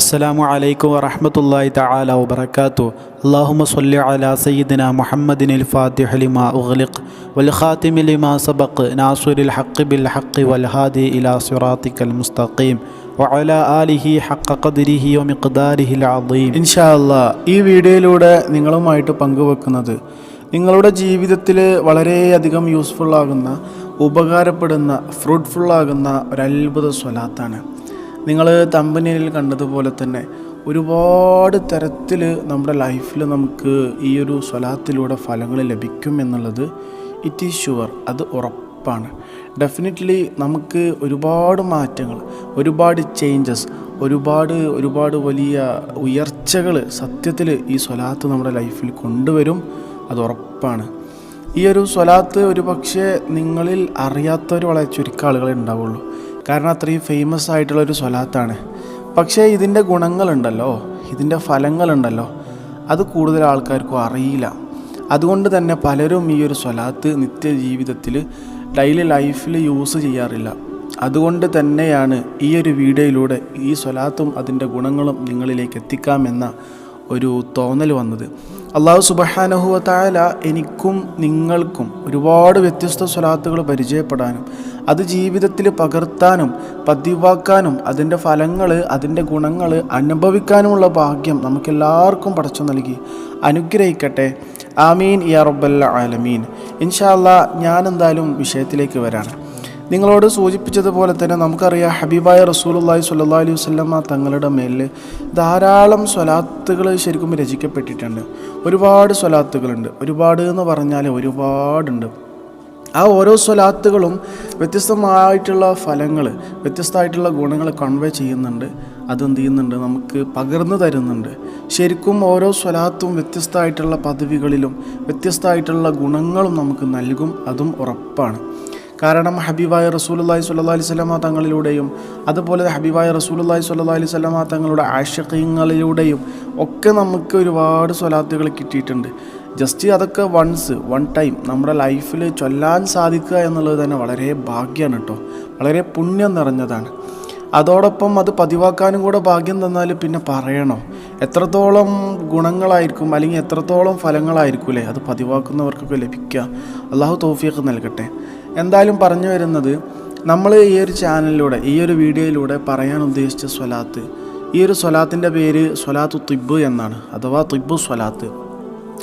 السلام عليكم ورحمة الله تعالى وبركاته اللهم صل على سيدنا محمد الفاتح لما أغلق والخاتم لما سبق ناصر الحق بالحق والهادي إلى صراطك المستقيم وعلى آله حق قدره ومقداره العظيم ഇൻഷാല്ല ഈ വീഡിയോയിലൂടെ നിങ്ങളുമായിട്ട് പങ്കുവെക്കുന്നത് നിങ്ങളുടെ ജീവിതത്തിൽ വളരെയധികം യൂസ്ഫുൾ ആകുന്ന ഉപകാരപ്പെടുന്ന ഫ്രൂട്ട്ഫുള്ളാകുന്ന ഒരു സ്വലാത്താണ്. നിങ്ങൾ തമ്പനിയിൽ കണ്ടതുപോലെ തന്നെ ഒരുപാട് തരത്തിൽ നമ്മുടെ ലൈഫിൽ നമുക്ക് ഈ ഒരു സ്വലാത്തിലൂടെ ഫലങ്ങൾ ലഭിക്കും എന്നുള്ളത് ഇറ്റ് ഈസ് ഷുവർ അത് ഉറപ്പാണ്. ഡെഫിനറ്റ്ലി നമുക്ക് ഒരുപാട് മാറ്റങ്ങൾ ഒരുപാട് ചേഞ്ചസ് ഒരുപാട് ഒരുപാട് വലിയ ഉയർച്ചകൾ സത്യത്തിൽ ഈ സ്വലാത്ത് നമ്മുടെ ലൈഫിൽ കൊണ്ടുവരും അത് ഉറപ്പാണ്. ഈ ഒരു സ്വലാത്ത് ഒരു പക്ഷേ നിങ്ങളിൽ അറിയാത്തവർ വളരെ ചുരുക്കം ആളുകളെ ഉണ്ടാവുള്ളൂ. കാരണം അത്രയും ഫേമസ് ആയിട്ടുള്ള ഒരു സ്വലാത്താണ്. പക്ഷേ ഇതിന്റെ ഗുണങ്ങളുണ്ടല്ലോ ഇതിന്റെ ഫലങ്ങളുണ്ടല്ലോ അത് കൂടുതൽ ആൾക്കാർക്കും അറിയില്ല. അതുകൊണ്ട് തന്നെ പലരും ഈ ഒരു സ്വലാത്ത് നിത്യജീവിതത്തിൽ ഡെയിലി ലൈഫിൽ യൂസ് ചെയ്യാറില്ല. അതുകൊണ്ട് തന്നെയാണ് ഈ ഒരു വീഡിയോയിലൂടെ ഈ സ്വലാത്തും അതിന്റെ ഗുണങ്ങളും നിങ്ങളിലേക്ക് എത്തിക്കാമെന്ന ഒരു തോന്നൽ വന്നത്. അള്ളാഹു സുബഹാനഹുവ താല എനിക്കും നിങ്ങൾക്കും ഒരുപാട് വ്യത്യസ്ത സ്വലാത്തുകൾ പരിചയപ്പെടാനും അത് ജീവിതത്തിൽ പകർത്താനും പതിവാക്കാനും അതിന്റെ ഫലങ്ങൾ അതിന്റെ ഗുണങ്ങൾ അനുഭവിക്കാനുമുള്ള ഭാഗ്യം നമുക്കെല്ലാവർക്കും പടച്ചു നൽകി. അനുഗ്രഹിക്കട്ടെ. ആമീൻ യാ റബ്ബല്ല ആലമീൻ. ഇൻഷാല്ല ഞാൻ എന്തായാലും വിഷയത്തിലേക്ക് വരാണ്. നിങ്ങളോട് സൂചിപ്പിച്ചതുപോലെ തന്നെ നമുക്കറിയാം ഹബീബായ റസൂലുള്ളാഹി സ്വല്ലല്ലാഹി അലൈഹി വസല്ലമ തങ്ങളുടെ മേലിൽ ധാരാളം സ്വലാത്തുകൾ ശരിക്കും രചിക്കപ്പെട്ടിട്ടുണ്ട്. ഒരുപാട് സ്വലാത്തുകളുണ്ട്. ഒരുപാട് എന്ന് പറഞ്ഞാൽ ഒരുപാടുണ്ട്. ആ ഓരോ സ്വലാത്തുകളും വ്യത്യസ്തമായിട്ടുള്ള ഫലങ്ങൾ വ്യത്യസ്തമായിട്ടുള്ള ഗുണങ്ങൾ കൺവേ ചെയ്യുന്നുണ്ട്. അതെന്ത് ചെയ്യുന്നുണ്ട്? നമുക്ക് പകർന്നു തരുന്നുണ്ട്. ശരിക്കും ഓരോ സ്വലാത്തും വ്യത്യസ്തമായിട്ടുള്ള പദവികളിലും വ്യത്യസ്തമായിട്ടുള്ള ഗുണങ്ങളും നമുക്ക് നൽകും. അതും ഉറപ്പാണ്. കാരണം ഹബീബായ റസൂലുള്ളാഹി സ്വല്ലല്ലാഹി അലൈഹി വസല്ലമ തങ്ങളിലൂടെയും അതുപോലെ ഹബീബായ റസൂലുള്ളാഹി സ്വല്ലല്ലാഹി അലൈഹി വസല്ലമ തങ്ങളുടെ ആശയങ്ങളിലൂടെയും ഒക്കെ നമുക്ക് ഒരുപാട് സ്വലാത്തുകൾ കിട്ടിയിട്ടുണ്ട്. ജസ്റ്റ് അതൊക്കെ വൺസ് വൺ ടൈം നമ്മുടെ ലൈഫിൽ ചൊല്ലാൻ സാധിക്കുക എന്നുള്ളത് തന്നെ വളരെ ഭാഗ്യമാണ് കേട്ടോ വളരെ പുണ്യം നിറഞ്ഞതാണ്. അതോടൊപ്പം അത് പതിവാക്കാനും കൂടെ ഭാഗ്യം തന്നാൽ പിന്നെ പറയണോ. എത്രത്തോളം ഗുണങ്ങളായിരിക്കും അല്ലെങ്കിൽ എത്രത്തോളം ഫലങ്ങളായിരിക്കും അല്ലേ? അത് പതിവാക്കുന്നവർക്കൊക്കെ ലഭിക്കുക. അള്ളാഹു തോഫിയൊക്കെ നൽകട്ടെ. എന്തായാലും പറഞ്ഞു വരുന്നത് നമ്മൾ ഈ ഒരു ചാനലിലൂടെ ഈ ഒരു വീഡിയോയിലൂടെ പറയാൻ ഉദ്ദേശിച്ച സ്വലാത്ത്. ഈ ഒരു സ്വലാത്തിന്റെ പേര് സ്വലാത്തു തിബ് എന്നാണ് അഥവാ തിബ് സ്വലാത്ത്.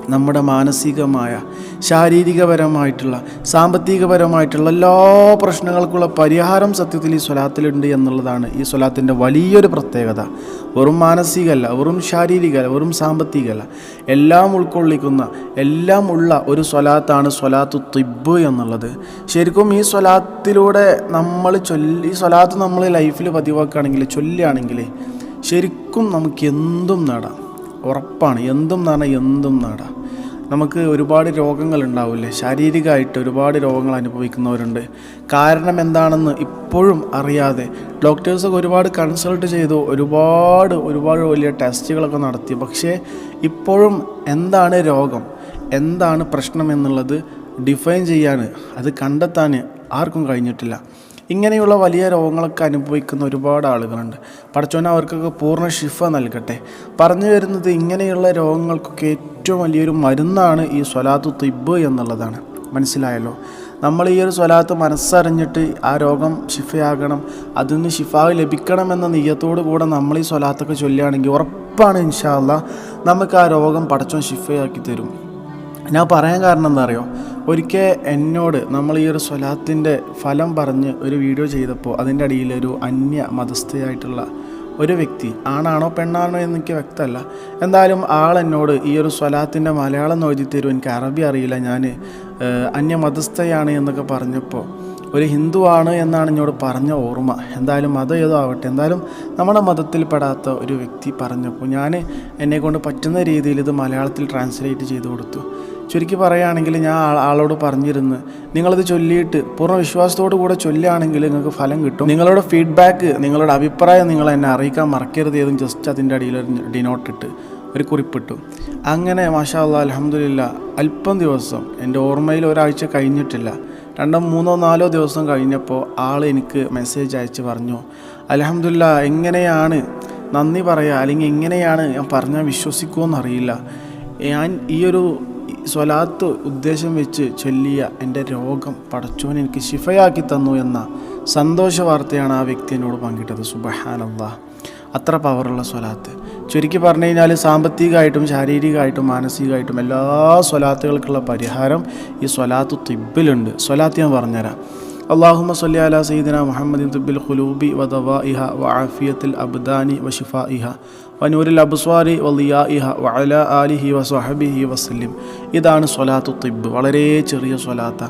നമ്മുടെ മാനസികമായ ശാരീരികപരമായിട്ടുള്ള സാമ്പത്തികപരമായിട്ടുള്ള എല്ലാ പ്രശ്നങ്ങൾക്കുള്ള പരിഹാരം സത്യത്തിൽ ഈ സ്വലാത്തിലുണ്ട് എന്നുള്ളതാണ് ഈ സ്വലാത്തിന്റെ വലിയൊരു പ്രത്യേകത. വെറും മാനസികമല്ല വെറും ശാരീരികമല്ല വെറും സാമ്പത്തികമല്ല എല്ലാം ഉൾക്കൊള്ളിക്കുന്ന എല്ലാം ഉള്ള ഒരു സ്വലാത്താണ് സ്വലാത്തു തിബ് എന്നുള്ളത്. ശരിക്കും ഈ സ്വലാത്തിലൂടെ നമ്മൾ ചൊല്ലി ഈ സ്വലാത്ത് നമ്മൾ ലൈഫിൽ പതിവാക്കുകയാണെങ്കിൽ ചൊല്ലുകയാണെങ്കിൽ ശരിക്കും നമുക്ക് എന്തും നേടാം. ഉറപ്പാണ്. എന്തും നേടാം എന്തും നേടാം. നമുക്ക് ഒരുപാട് രോഗങ്ങൾ ഉണ്ടാവില്ലേ ശാരീരികമായിട്ട് ഒരുപാട് രോഗങ്ങൾ അനുഭവിക്കുന്നവരുണ്ട്. കാരണം എന്താണെന്ന് ഇപ്പോഴും അറിയാതെ ഡോക്ടേഴ്സൊക്കെ ഒരുപാട് കൺസൾട്ട് ചെയ്തു ഒരുപാട് ഒരുപാട് വലിയ ടെസ്റ്റുകളൊക്കെ നടത്തി. പക്ഷേ ഇപ്പോഴും എന്താണ് രോഗം? എന്താണ് പ്രശ്നം എന്നുള്ളത് ഡിഫൈൻ ചെയ്യാൻ അത് കണ്ടെത്താൻ ആർക്കും കഴിഞ്ഞിട്ടില്ല. ഇങ്ങനെയുള്ള വലിയ രോഗങ്ങളൊക്കെ അനുഭവിക്കുന്ന ഒരുപാട് ആളുകളുണ്ട്. പഠിച്ചോനെ അവർക്കൊക്കെ പൂർണ ഷിഫ നൽകട്ടെ. പറഞ്ഞു വരുന്നത് ഇങ്ങനെയുള്ള രോഗങ്ങൾക്കൊക്കെ ഏറ്റവും വലിയൊരു മരുന്നാണ് ഈ സ്വലാത്തു തിബ് എന്നുള്ളതാണ്. മനസ്സിലായല്ലോ? നമ്മൾ ഈ ഒരു സ്വലാത്ത് മനസ്സറിഞ്ഞിട്ട് ആ രോഗം ഷിഫയാകണം അതിൽ നിന്ന് ഷിഫ ലഭിക്കണമെന്ന നെയ്യത്തോടു കൂടെ നമ്മൾ ഈ സ്വലാത്തൊക്കെ ചൊല്ലുകയാണെങ്കിൽ ഉറപ്പാണ് ഇൻഷാല്ല നമുക്ക് ആ രോഗം പടച്ചോൻ ഷിഫയാക്കി തരും. ഞാൻ പറയാൻ കാരണം എന്താ അറിയോ ഒരിക്കൽ എന്നോട് നമ്മൾ ഈ ഒരു സ്വലാത്തിന്റെ ഫലം പറഞ്ഞ് ഒരു വീഡിയോ ചെയ്തപ്പോൾ അതിന്റെ അടിയിൽ ഒരു അന്യ മതസ്ഥയായിട്ടുള്ള ഒരു വ്യക്തി ആണാണോ പെണ്ണാണോ എനിക്ക് വ്യക്തമല്ല. എന്തായാലും ആൾ എന്നോട് ഈ ഒരു സ്വലാത്തിന്റെ മലയാളം നോക്കി തരും എനിക്ക് അറബി അറിയില്ല. ഞാൻ അന്യ മതസ്ഥയാണ് എന്നൊക്കെ പറഞ്ഞപ്പോൾ ഒരു ഹിന്ദു ആണ് എന്നാണ് എന്നോട് പറഞ്ഞ ഓർമ്മ. എന്തായാലും മതം ഏതോ ആവട്ടെ. എന്തായാലും നമ്മുടെ മതത്തിൽപ്പെടാത്ത ഒരു വ്യക്തി പറഞ്ഞപ്പോൾ ഞാൻ എന്നെക്കൊണ്ട് പറ്റുന്ന രീതിയിൽ ഇത് മലയാളത്തിൽ ട്രാൻസ്ലേറ്റ് ചെയ്ത് കൊടുത്തു. ചുരുക്കി പറയുകയാണെങ്കിൽ ഞാൻ ആളോട് പറഞ്ഞിരുന്നു നിങ്ങളത് ചൊല്ലിയിട്ട് പൂർണ വിശ്വാസത്തോടു കൂടെ ചൊല്ലുകയാണെങ്കിൽ നിങ്ങൾക്ക് ഫലം കിട്ടും. നിങ്ങളുടെ ഫീഡ്ബാക്ക് നിങ്ങളുടെ അഭിപ്രായം നിങ്ങൾ എന്നെ അറിയിക്കാൻ മറക്കരുത് ഏതും ജസ്റ്റ് അതിന്റെ അടിയിൽ ഒരു ഡിനോട്ടിട്ട് ഒരു കുറിപ്പിട്ടു. അങ്ങനെ മാഷാല്ല അലഹമില്ല അല്പം ദിവസം എന്റെ ഓർമ്മയിൽ ഒരാഴ്ച കഴിഞ്ഞിട്ടില്ല. രണ്ടോ മൂന്നോ നാലോ ദിവസം കഴിഞ്ഞപ്പോൾ ആൾ എനിക്ക് മെസ്സേജ് അയച്ച് പറഞ്ഞു അലഹമില്ല എങ്ങനെയാണ്? നന്ദി പറയുക അല്ലെങ്കിൽ എങ്ങനെയാണ്? ഞാൻ പറഞ്ഞാൽ വിശ്വസിക്കുമോ എന്നറിയില്ല. ഞാൻ ഈ ഒരു സ്വലാത്ത് ഉദ്ദേശം വെച്ച് ചൊല്ലിയ എന്റെ രോഗം പടച്ചോൻ എനിക്ക് ശിഫയാക്കി തന്നു എന്ന സന്തോഷ വാർത്തയാണ് ആ വ്യക്തി എന്നോട് പങ്കിട്ടത്. സുബഹാനല്ലാ. അത്ര പവറുള്ള സ്വലാത്ത്. ചുരുക്കി പറഞ്ഞു കഴിഞ്ഞാൽ സാമ്പത്തികമായിട്ടും ശാരീരികമായിട്ടും മാനസികമായിട്ടും എല്ലാ സ്വലാത്തുകൾക്കുള്ള പരിഹാരം ഈ സ്വലാത്ത് തിബിലുണ്ട് സ്വലാത്ത് ഞാൻ പറഞ്ഞുതരാം. അള്ളാഹുമ സല്ലി അല സയ്യിദിന മുഹമ്മദിൻ തുബിൽ ഖുലൂബി വദവാഇഹ വആഫിയത്തിൽ അബ്ദാനി വഷിഫാഇഹ വനൂരിൽ അബ്സ്വാരി വലിയാഇഹ വഅല ആലിഹി വസ്വഹബിഹി വസ്ലിം ഇതാണ് സ്വലാത്തു തിബ് വളരെ ചെറിയ സ്വലാത്ത.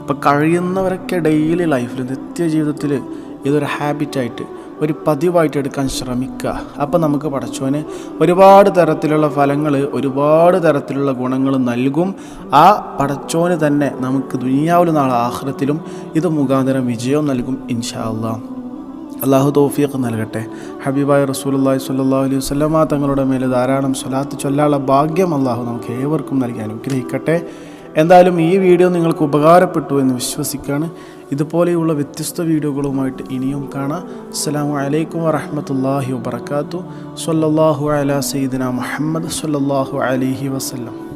അപ്പോൾ കഴിയുന്നവരൊക്കെ ഡെയിലി ലൈഫിൽ നിത്യജീവിതത്തിൽ ഇതൊരു ഹാബിറ്റായിട്ട് ഒരു പതിവായിട്ട് എടുക്കാൻ ശ്രമിക്കുക. അപ്പം നമുക്ക് പടച്ചോന് ഒരുപാട് തരത്തിലുള്ള ഫലങ്ങൾ ഒരുപാട് തരത്തിലുള്ള ഗുണങ്ങൾ നൽകും. ആ പടച്ചോന് തന്നെ നമുക്ക് ദുനിയാവിലും നാളെ ആഹ്റത്തിലും ഇത് മുഖാന്തരം വിജയം നൽകും ഇൻഷാ അള്ളാഹ് അള്ളാഹു തോഫിയൊക്കെ നൽകട്ടെ. ഹബീബായ റസൂലുള്ളാഹി സ്വല്ലാ അലൈഹി വസല്ലമ തങ്ങളുടെ മേലെ ധാരാളം സ്വലാത്ത് ചൊല്ലാനുള്ള ഭാഗ്യം അള്ളാഹു നമുക്ക് ഏവർക്കും നൽകി അനുഗ്രഹിക്കട്ടെ. എന്തായാലും ഈ വീഡിയോ നിങ്ങൾക്ക് ഉപകാരപ്പെട്ടു എന്ന് വിശ്വസിക്കുകയാണ്. ഇതുപോലെയുള്ള വ്യത്യസ്ത വീഡിയോകളുമായിട്ട് ഇനിയും കാണാം. അസ്സലാമു അലൈക്കും വറഹ്മത്തുള്ളാഹി വബർക്കാത്തു സ്വല്ലല്ലാഹു അലാ സയ്യിദിന മുഹമ്മദ് സ്വല്ലല്ലാഹു അലഹി വസല്ലം.